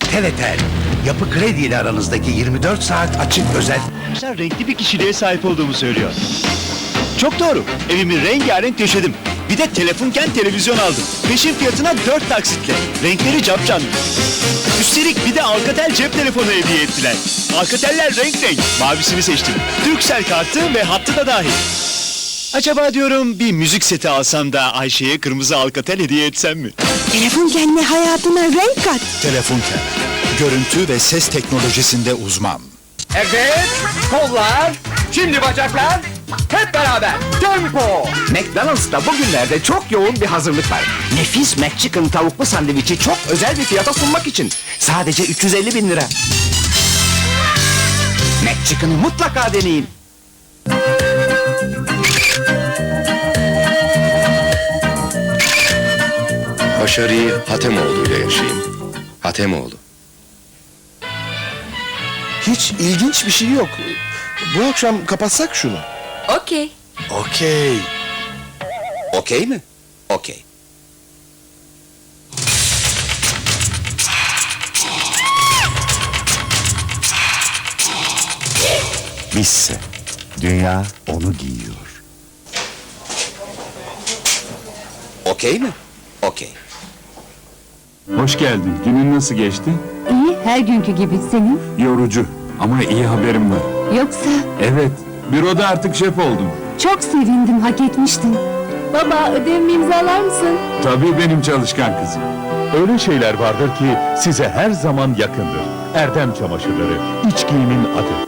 Teletel, Yapı Kredi ile aranızdaki 24 saat açık özel Arkadaşlar renkli bir kişiliğe sahip olduğumu söylüyor. Çok doğru. Evimi rengarenk döşedim. Bir de telefonken televizyon aldım. Peşin fiyatına dört taksitle. Renkleri capcanlı. Üstelik bir de Alcatel cep telefonu hediye ettiler. Alcateller renk renk. Mavisini seçtim. Turkcell kartı ve hattı da dahil. Acaba diyorum bir müzik seti alsam da Ayşe'ye kırmızı Alcatel hediye etsem mi? Telefon kendine hayatına renk kat. Telefonken. Görüntü ve ses teknolojisinde uzman. Evet, kollar, şimdi bacaklar, hep beraber tempo. McDonald's'ta bugünlerde çok yoğun bir hazırlık var. Nefis McChicken tavuklu sandviçi çok özel bir fiyata sunmak için. Sadece 350 bin lira. McChicken'ı mutlaka deneyin. Başarıyı Hatemoğlu ile yaşayın. Hatemoğlu. Hiç ilginç bir şey yok. Bu akşam kapatsak şunu. Okey. Okey. Okey mi? Okey. bizse. Dünya onu giyiyor. Okey mi? Okey. Hoş geldin. Günün nasıl geçti? İyi, her günkü gibi. Senin? Yorucu. Ama iyi haberim var. Yoksa Evet, büroda artık şef oldum. çok sevindim, hak etmiştin. Baba, ödevimi imzalar mısın? Tabii benim çalışkan kızım. Öyle şeyler vardır ki size her zaman yakındır. Erdem çamaşırları, iç giyimin adı.